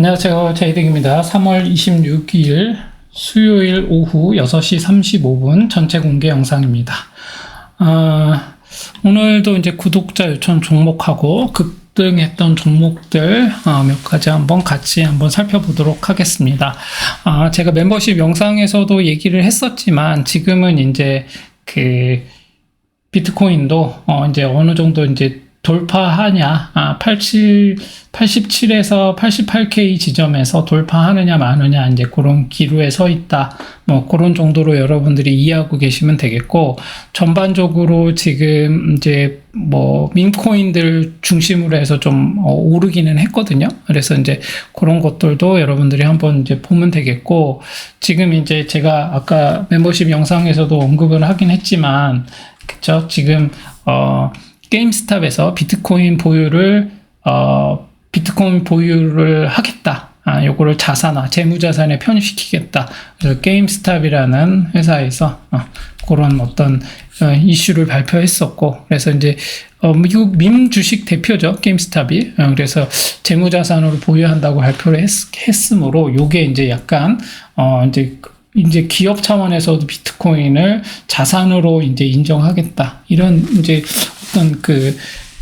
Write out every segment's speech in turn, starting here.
안녕하세요. 제이득입니다. 3월 26일 수요일 오후 6시 35분 전체 공개 영상입니다. 아, 오늘도 이제 구독자 요청 종목하고 급등했던 종목들 아, 몇 가지 한번 같이 한번 살펴보도록 하겠습니다. 아, 제가 멤버십 영상에서도 얘기를 했었지만 지금은 이제 그 비트코인도 어, 이제 어느 정도 이제 돌파하냐, 아, 87, 87에서 88K 지점에서 돌파하느냐, 마느냐, 이제 그런 기로에 서 있다. 뭐, 그런 정도로 여러분들이 이해하고 계시면 되겠고, 전반적으로 지금 이제 뭐, 밈코인들 중심으로 해서 좀 어, 오르기는 했거든요. 그래서 이제 그런 것들도 여러분들이 한번 이제 보면 되겠고, 지금 이제 제가 아까 멤버십 영상에서도 언급을 하긴 했지만, 그쵸? 지금, 어, 게임스탑에서 비트코인 보유를 어, 비트코인 보유를 하겠다. 아, 요거를 자산화, 재무자산에 편입시키겠다. 그래서 게임스탑이라는 회사에서 어, 그런 어떤 어, 이슈를 발표했었고, 그래서 이제 어, 미국 민 주식 대표죠 게임스탑이. 어, 그래서 재무자산으로 보유한다고 발표를 했, 했으므로 요게 이제 약간 어, 이제 이제 기업 차원에서도 비트코인을 자산으로 이제 인정하겠다. 이런 이제 어떤 그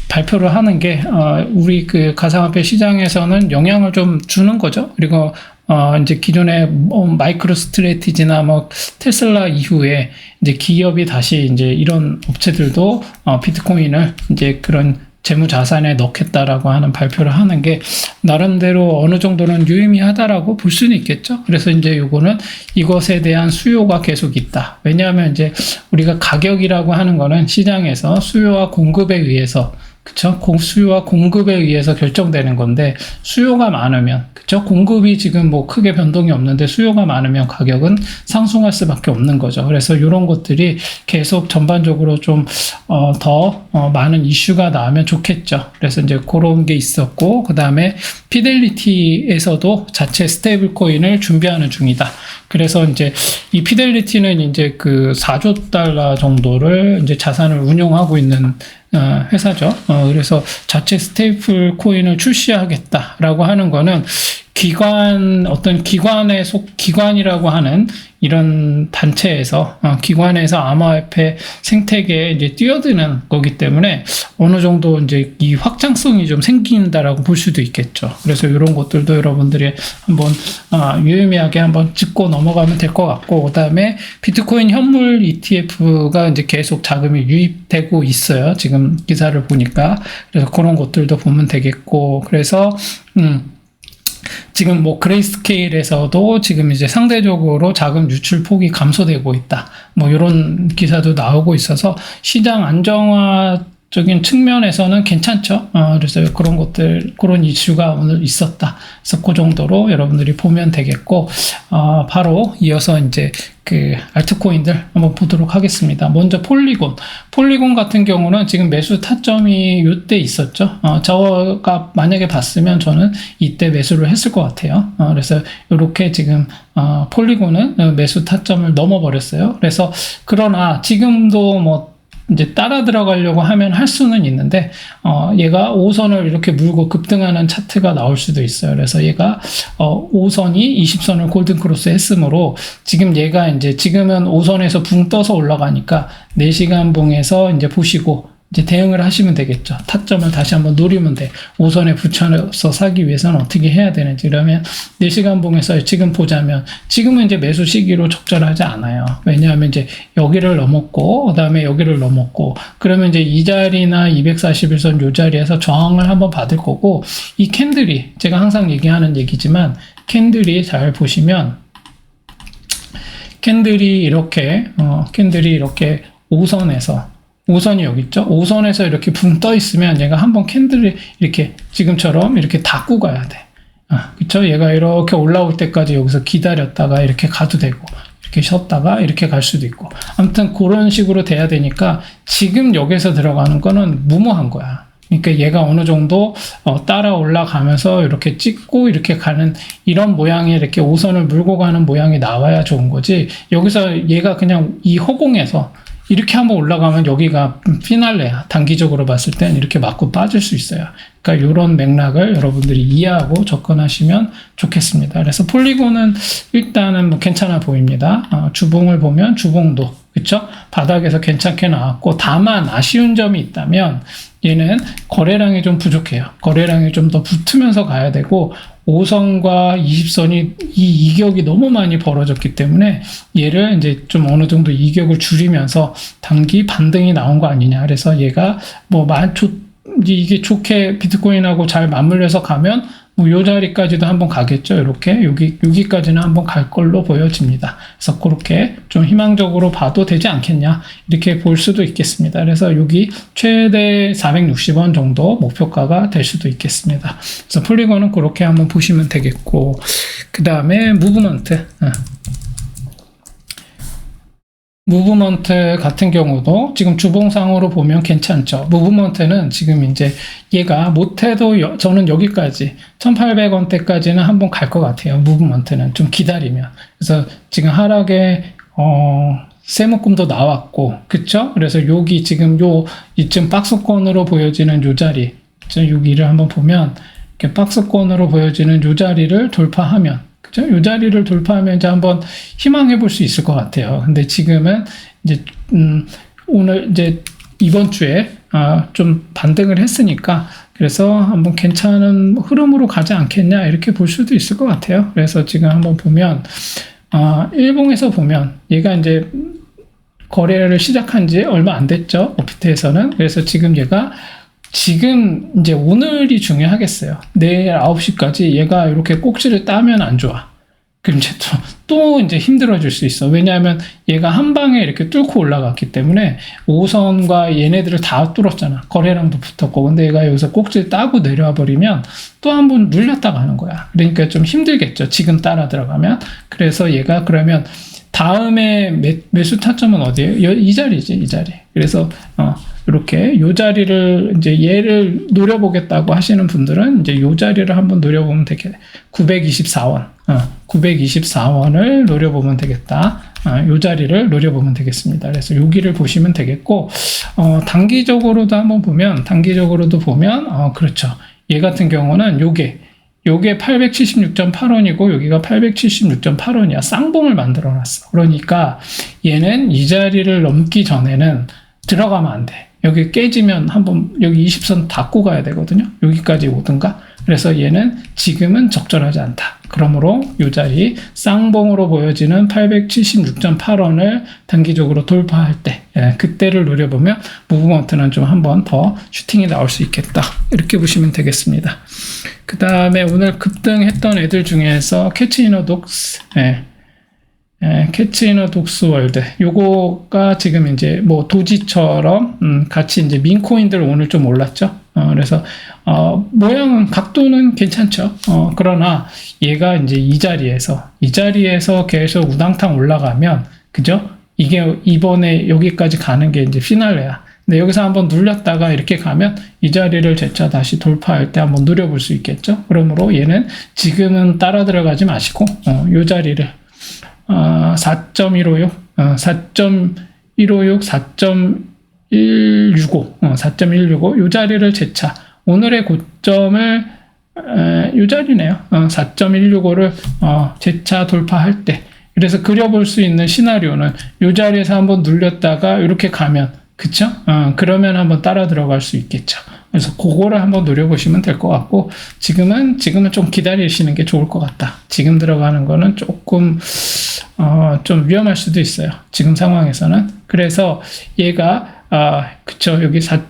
발표를 하는 게, 어, 우리 그 가상화폐 시장에서는 영향을 좀 주는 거죠. 그리고, 어, 이제 기존의 뭐 마이크로 스트레티지나 뭐 테슬라 이후에 이제 기업이 다시 이제 이런 업체들도 어, 비트코인을 이제 그런 재무 자산에 넣겠다라고 하는 발표를 하는 게 나름대로 어느 정도는 유의미하다라고 볼 수는 있겠죠. 그래서 이제 요거는 이것에 대한 수요가 계속 있다. 왜냐하면 이제 우리가 가격이라고 하는 거는 시장에서 수요와 공급에 의해서 그쵸? 수요와 공급에 의해서 결정되는 건데 수요가 많으면 그쵸? 공급이 지금 뭐 크게 변동이 없는데 수요가 많으면 가격은 상승할 수밖에 없는 거죠. 그래서 이런 것들이 계속 전반적으로 좀더 어, 어, 많은 이슈가 나오면 좋겠죠. 그래서 이제 그런 게 있었고 그 다음에 피델리티에서도 자체 스테이블 코인을 준비하는 중이다. 그래서 이제 이 피델리티는 이제 그 4조 달러 정도를 이제 자산을 운용하고 있는 어, 회사죠. 어, 그래서 자체 스테이플 코인을 출시하겠다라고 하는 거는 기관 어떤 기관의 속 기관이라고 하는 이런 단체에서 어, 기관에서 암호화폐 생태계에 이제 뛰어드는 거기 때문에 어느 정도 이제 이 확장성이 좀 생긴다라고 볼 수도 있겠죠. 그래서 이런 것들도 여러분들이 한번 어, 유의미하게 한번 짚고 넘어가면 될 것 같고 그다음에 비트코인 현물 ETF가 이제 계속 자금이 유입되고 있어요. 지금 기사를 보니까 그래서 그런 것들도 보면 되겠고 그래서 음. 지금 뭐 그레이스케일에서도 지금 이제 상대적으로 자금 유출 폭이 감소되고 있다. 뭐 이런 기사도 나오고 있어서 시장 안정화 적인 측면에서는 괜찮죠. 어, 그래서 그런 것들, 그런 이슈가 오늘 있었다. 그래서 그 정도로 여러분들이 보면 되겠고, 어, 바로 이어서 이제 그 알트코인들 한번 보도록 하겠습니다. 먼저 폴리곤. 폴리곤 같은 경우는 지금 매수 타점이 이때 있었죠. 어, 저가 만약에 봤으면 저는 이때 매수를 했을 것 같아요. 어, 그래서 이렇게 지금 어, 폴리곤은 매수 타점을 넘어버렸어요. 그래서 그러나 지금도 뭐 이제 따라 들어가려고 하면 할 수는 있는데 어 얘가 5선을 이렇게 물고 급등하는 차트가 나올 수도 있어요. 그래서 얘가 어 5선이 20선을 골든 크로스 했으므로 지금 얘가 이제 지금은 5선에서 붕 떠서 올라가니까 4시간 봉에서 이제 보시고 이제 대응을 하시면 되겠죠. 타점을 다시 한번 노리면 돼. 5선에 붙여서 사기 위해서는 어떻게 해야 되는지. 그러면 4시간 봉에서 지금 보자면 지금은 이제 매수 시기로 적절하지 않아요. 왜냐하면 이제 여기를 넘었고, 그 다음에 여기를 넘었고, 그러면 이제 이 자리나 241선 요 자리에서 저항을 한번 받을 거고, 이 캔들이, 제가 항상 얘기하는 얘기지만, 캔들이 잘 보시면, 캔들이 이렇게, 어, 캔들이 이렇게 5선에서 5선이 여기 있죠? 5선에서 이렇게 붕 떠 있으면 얘가 한번 캔들을 이렇게 지금처럼 이렇게 닫고 가야 돼. 아, 그쵸? 얘가 이렇게 올라올 때까지 여기서 기다렸다가 이렇게 가도 되고, 이렇게 쉬었다가 이렇게 갈 수도 있고. 아무튼 그런 식으로 돼야 되니까 지금 여기서 들어가는 거는 무모한 거야. 그러니까 얘가 어느 정도 어, 따라 올라가면서 이렇게 찍고 이렇게 가는 이런 모양이 이렇게 5선을 물고 가는 모양이 나와야 좋은 거지. 여기서 얘가 그냥 이 허공에서 이렇게 한번 올라가면 여기가 피날레야. 단기적으로 봤을 땐 이렇게 맞고 빠질 수 있어요. 그러니까 이런 맥락을 여러분들이 이해하고 접근하시면 좋겠습니다. 그래서 폴리곤은 일단은 뭐 괜찮아 보입니다. 어, 주봉을 보면 주봉도 그쵸? 바닥에서 괜찮게 나왔고 다만 아쉬운 점이 있다면 얘는 거래량이 좀 부족해요. 거래량이 좀 더 붙으면서 가야 되고 5선과 20선이 이 이격이 너무 많이 벌어졌기 때문에 얘를 이제 좀 어느 정도 이격을 줄이면서 단기 반등이 나온 거 아니냐. 그래서 얘가 뭐만 좋, 이게 좋게 비트코인하고 잘 맞물려서 가면 뭐요 자리까지도 한번 가겠죠. 이렇게 여기 여기까지는 한번 갈 걸로 보여집니다. 그래서 그렇게 좀 희망적으로 봐도 되지 않겠냐 이렇게 볼 수도 있겠습니다. 그래서 여기 최대 460원 정도 목표가가 될 수도 있겠습니다. 그래서 폴리곤은 그렇게 한번 보시면 되겠고 그 다음에 무브먼트. 어. 무브먼트 같은 경우도 지금 주봉상으로 보면 괜찮죠. 무브먼트는 지금 이제 얘가 못해도 여, 저는 여기까지 1800원대까지는 한번 갈 것 같아요. 무브먼트는 좀 기다리면. 그래서 지금 하락에 어, 세묶음도 나왔고, 그쵸? 그래서 여기 지금 요 이쯤 박스권으로 보여지는 요 자리, 여기를 한번 보면 이렇게 박스권으로 보여지는 요 자리를 돌파하면 그죠? 이 자리를 돌파하면 이제 한번 희망해 볼 수 있을 것 같아요. 근데 지금은 이제, 음, 오늘 이제 이번 주에 아, 좀 반등을 했으니까 그래서 한번 괜찮은 흐름으로 가지 않겠냐 이렇게 볼 수도 있을 것 같아요. 그래서 지금 한번 보면 아, 일봉에서 보면 얘가 이제 거래를 시작한 지 얼마 안 됐죠. 오피트에서는. 그래서 지금 얘가 지금 이제 오늘이 중요하겠어요. 내일 9시까지 얘가 이렇게 꼭지를 따면 안 좋아. 그럼 이제 또, 또 이제 힘들어질 수 있어. 왜냐하면 얘가 한 방에 이렇게 뚫고 올라갔기 때문에 5선과 얘네들을 다 뚫었잖아. 거래량도 붙었고. 근데 얘가 여기서 꼭지를 따고 내려와 버리면 또 한 번 눌렸다 가는 거야. 그러니까 좀 힘들겠죠. 지금 따라 들어가면. 그래서 얘가 그러면 다음에 매, 매수 타점은 어디예요? 이 자리지, 이 자리. 그래서, 어, 이렇게 요 자리를 이제 얘를 노려보겠다고 하시는 분들은 이제 요 자리를 한번 노려보면 되겠 924원, 어, 924원을 노려보면 되겠다. 어, 요 자리를 노려보면 되겠습니다. 그래서 여기를 보시면 되겠고, 어, 단기적으로도 한번 보면, 단기적으로도 보면, 어, 그렇죠. 얘 같은 경우는 요게, 요게 876.8원이고 여기가 876.8원이야. 쌍봉을 만들어 놨어. 그러니까 얘는 이 자리를 넘기 전에는 들어가면 안 돼. 여기 깨지면 한번 여기 20선 닫고 가야 되거든요. 여기까지 오든가. 그래서 얘는 지금은 적절하지 않다. 그러므로 이 자리 쌍봉으로 보여지는 876.8원을 단기적으로 돌파할 때 예, 그때를 노려보면 무브먼트는 좀 한번 더 슈팅이 나올 수 있겠다. 이렇게 보시면 되겠습니다. 그 다음에 오늘 급등했던 애들 중에서 캐치이너 독스 예, 예, 캐치이너 독스월드 요거가 지금 이제 뭐 도지처럼 음, 같이 이제 민코인들 오늘 좀 올랐죠. 어, 그래서 어, 모양은 각도는 괜찮죠. 어, 그러나 얘가 이제 이 자리에서 이 자리에서 계속 우당탕 올라가면 그죠? 이게 이번에 여기까지 가는 게 이제 피날레야. 근데 여기서 한번 눌렸다가 이렇게 가면 이 자리를 재차 다시 돌파할 때 한번 누려볼 수 있겠죠. 그러므로 얘는 지금은 따라 들어가지 마시고 어, 이 자리를 어, 4.156, 어, 4.156, 4.165, 어, 4.165, 요 자리를 재차, 오늘의 고점을, 에, 요 자리네요. 어, 4.165를, 어, 재차 돌파할 때, 그래서 그려볼 수 있는 시나리오는 요 자리에서 한번 눌렸다가 이렇게 가면, 그쵸? 어, 그러면 한번 따라 들어갈 수 있겠죠. 그래서 그거를 한번 노려보시면 될 것 같고, 지금은, 지금은 좀 기다리시는 게 좋을 것 같다. 지금 들어가는 거는 조금, 어, 좀 위험할 수도 있어요. 지금 상황에서는. 그래서 얘가, 아, 그쵸. 여기 4.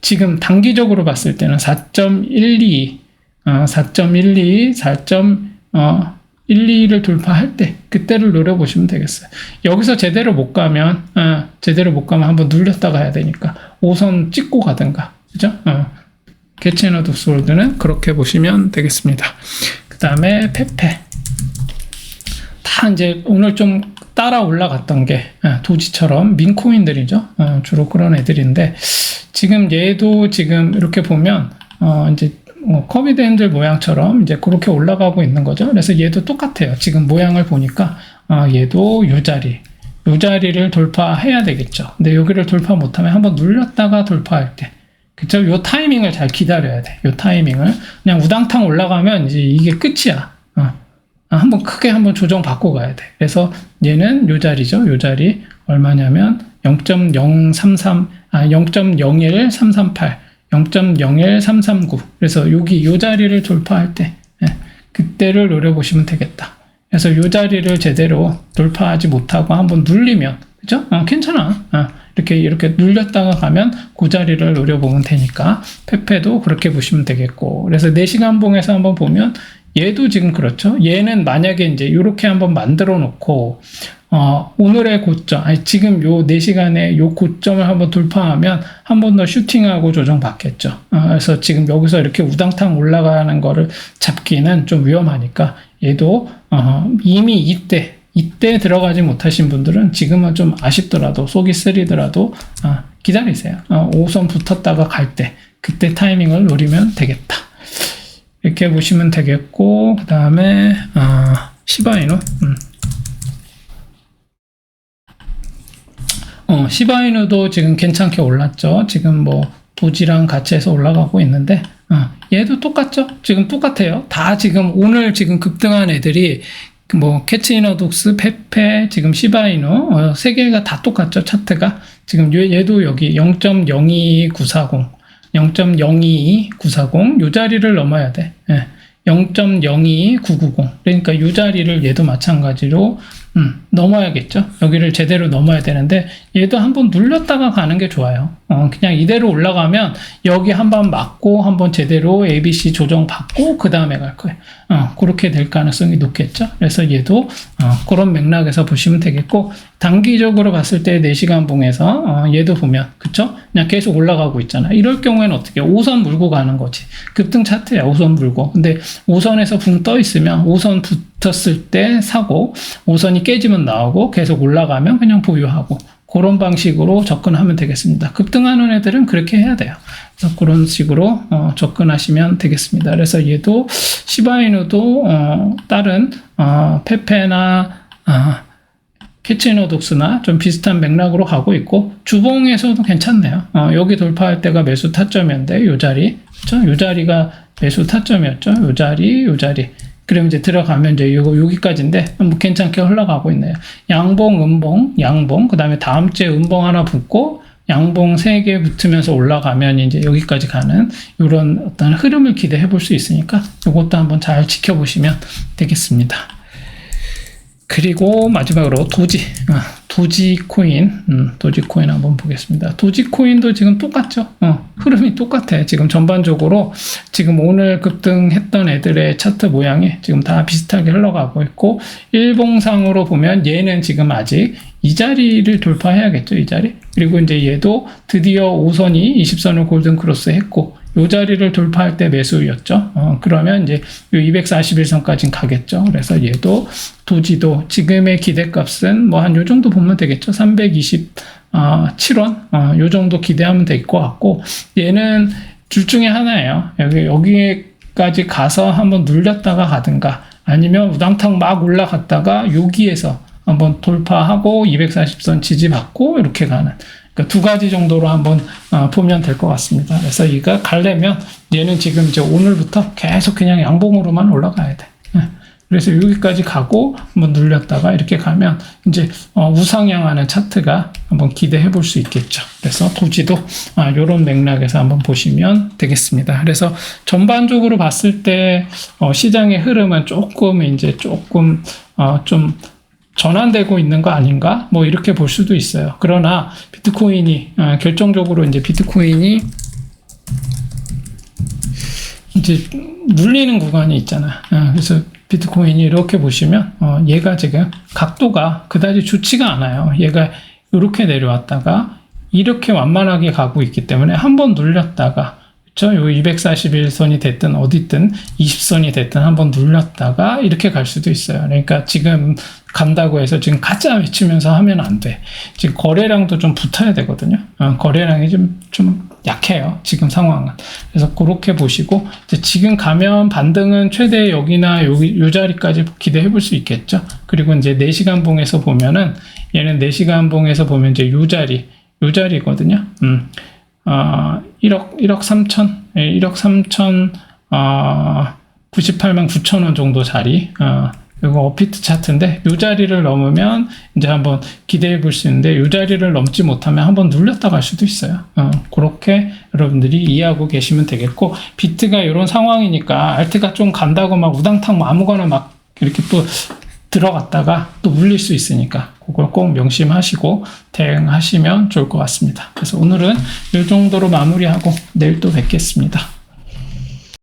지금 단기적으로 봤을 때는 4.12, 어, 4.12, 4. 어, 1, 2를 돌파할 때 그때를 노려보시면 되겠어요. 여기서 제대로 못 가면 어, 제대로 못 가면 한번 눌렸다 가야 되니까 5선 찍고 가든가 그죠? 어. 개체너 독스월드는 그렇게 보시면 되겠습니다. 그 다음에 페페 다 이제 오늘 좀 따라 올라갔던 게 어, 도지처럼 민코인들이죠. 어, 주로 그런 애들인데 지금 얘도 지금 이렇게 보면 어, 이제 어, 커비드 핸들 모양처럼 이제 그렇게 올라가고 있는 거죠. 그래서 얘도 똑같아요. 지금 모양을 보니까 어, 얘도 요 자리, 요 자리를 돌파해야 되겠죠. 근데 여기를 돌파 못하면 한번 눌렸다가 돌파할 때 그쵸? 요 타이밍을 잘 기다려야 돼. 요 타이밍을. 그냥 우당탕 올라가면 이제 이게 끝이야. 어. 아, 한번 크게 한번 조정 받고 가야 돼. 그래서 얘는 요 자리죠. 요 자리. 얼마냐면 0.033, 아, 0.01338, 0.01339. 그래서 여기 요 자리를 돌파할 때, 예, 그때를 노려보시면 되겠다. 그래서 요 자리를 제대로 돌파하지 못하고 한번 눌리면, 그죠? 어, 괜찮아. 어, 이렇게, 이렇게 눌렸다가 가면 그 자리를 노려보면 되니까, 페페도 그렇게 보시면 되겠고. 그래서 4시간 봉에서 한번 보면, 얘도 지금 그렇죠. 얘는 만약에 이제 이렇게 한번 만들어 놓고, 어, 오늘의 고점, 아니, 지금 요 4시간에 요 고점을 한번 돌파하면 한 번 더 슈팅하고 조정받겠죠. 어, 그래서 지금 여기서 이렇게 우당탕 올라가는 거를 잡기는 좀 위험하니까 얘도, 어, 이미 이때, 이때 들어가지 못하신 분들은 지금은 좀 아쉽더라도, 속이 쓰리더라도, 어, 기다리세요. 어, 5선 붙었다가 갈 때, 그때 타이밍을 노리면 되겠다. 이렇게 보시면 되겠고, 그 다음에, 어, 시바이노, 음. 어, 시바이누도 지금 괜찮게 올랐죠. 지금 뭐 도지랑 같이 해서 올라가고 있는데, 어, 얘도 똑같죠. 지금 똑같아요. 다 지금 오늘 지금 급등한 애들이 뭐 캐치이너 독스, 페페, 지금 시바이누 어, 세 개가 다 똑같죠. 차트가 지금 얘도 여기 0.02940, 0.02940 요 자리를 넘어야 돼. 예. 0.02990 그러니까 이 자리를 얘도 마찬가지로 음, 넘어야겠죠. 여기를 제대로 넘어야 되는데 얘도 한번 눌렸다가 가는 게 좋아요. 어, 그냥 이대로 올라가면 여기 한 번 맞고 한 번 제대로 ABC 조정 받고 그 다음에 갈 거예요. 어, 그렇게 될 가능성이 높겠죠. 그래서 얘도 어, 그런 맥락에서 보시면 되겠고 단기적으로 봤을 때 4시간 봉에서 어, 얘도 보면 그쵸? 그냥 계속 올라가고 있잖아. 이럴 경우에는 어떻게 5선 물고 가는 거지. 급등 차트야 5선 물고. 근데 5선에서 붕 떠 있으면 5선 붙 었을 때 사고 5선이 깨지면 나오고 계속 올라가면 그냥 보유하고 그런 방식으로 접근하면 되겠습니다. 급등하는 애들은 그렇게 해야 돼요. 그래서 그런 식으로 어, 접근하시면 되겠습니다. 그래서 얘도 시바이누도 어, 다른 어, 페페나 캐치노독스나 좀 비슷한 맥락으로 가고 있고 주봉에서도 괜찮네요. 어, 여기 돌파할 때가 매수 타점이었는데 요 자리, 그렇죠? 요 자리가 매수 타점이었죠. 요 자리, 요 자리. 그럼 이제 들어가면 이제 요거 여기까지인데 뭐 괜찮게 흘러가고 있네요. 양봉, 음봉, 양봉. 그 다음에 다음 주에 음봉 하나 붙고 양봉 3개 붙으면서 올라가면 이제 여기까지 가는 이런 어떤 흐름을 기대해 볼 수 있으니까 이것도 한번 잘 지켜보시면 되겠습니다. 그리고 마지막으로 도지, 아, 도지 코인, 음, 도지 코인 한번 보겠습니다. 도지 코인도 지금 똑같죠? 어, 흐름이 똑같아. 지금 전반적으로 지금 오늘 급등했던 애들의 차트 모양이 지금 다 비슷하게 흘러가고 있고, 일봉상으로 보면 얘는 지금 아직 이 자리를 돌파해야겠죠, 이 자리. 그리고 이제 얘도 드디어 5선이 20선을 골든 크로스 했고, 요 자리를 돌파할 때 매수였죠. 어, 그러면 이제 요 241선까지 가겠죠. 그래서 얘도 도지도 지금의 기대값은 뭐 한 요 정도 보면 되겠죠. 327원, 어, 요 정도 기대하면 될 것 같고, 얘는 둘 중에 하나예요. 여기, 여기까지 가서 한번 눌렸다가 가든가, 아니면 우당탕 막 올라갔다가 여기에서 한번 돌파하고 240선 지지받고 이렇게 가는 그러니까 두 가지 정도로 한번 어, 보면 될 것 같습니다. 그래서 이가 갈려면 얘는 지금 이제 오늘부터 계속 그냥 양봉으로만 올라가야 돼. 예. 그래서 여기까지 가고 한번 눌렸다가 이렇게 가면 이제 어, 우상향하는 차트가 한번 기대해 볼 수 있겠죠. 그래서 도지도 이런 아, 맥락에서 한번 보시면 되겠습니다. 그래서 전반적으로 봤을 때 어, 시장의 흐름은 조금 이제 조금 좀 전환되고 있는 거 아닌가? 뭐 이렇게 볼 수도 있어요. 그러나 비트코인이 어, 결정적으로 이제 비트코인이 이제 눌리는 구간이 있잖아. 어, 그래서 비트코인이 이렇게 보시면 어, 얘가 지금 각도가 그다지 좋지가 않아요. 얘가 이렇게 내려왔다가 이렇게 완만하게 가고 있기 때문에 한 번 눌렸다가 요 241선이 됐든 어디든 20선이 됐든 한번 눌렀다가 이렇게 갈 수도 있어요. 그러니까 지금 간다고 해서 지금 가짜 외치면서 하면 안 돼. 지금 거래량도 좀 붙어야 되거든요. 어, 거래량이 좀, 좀 약해요. 지금 상황은. 그래서 그렇게 보시고 지금 가면 반등은 최대 여기나 여기 요 자리까지 기대해 볼 수 있겠죠. 그리고 이제 4시간 봉에서 보면은 얘는 4시간 봉에서 보면 이제 요 자리 요 자리거든요. 음. 어, 1억 1억 3천 예, 1억 3천 어, 98만 9천 원 정도 자리 어, 이거 어피트 차트인데 이 자리를 넘으면 이제 한번 기대해 볼 수 있는데 이 자리를 넘지 못하면 한번 눌렸다 갈 수도 있어요. 어, 그렇게 여러분들이 이해하고 계시면 되겠고 비트가 이런 상황이니까 알트가 좀 간다고 막 우당탕 뭐 아무거나 막 이렇게 또 들어갔다가 또 물릴 수 있으니까 그걸 꼭 명심하시고 대응하시면 좋을 것 같습니다. 그래서 오늘은 이 정도로 마무리하고 내일 또 뵙겠습니다.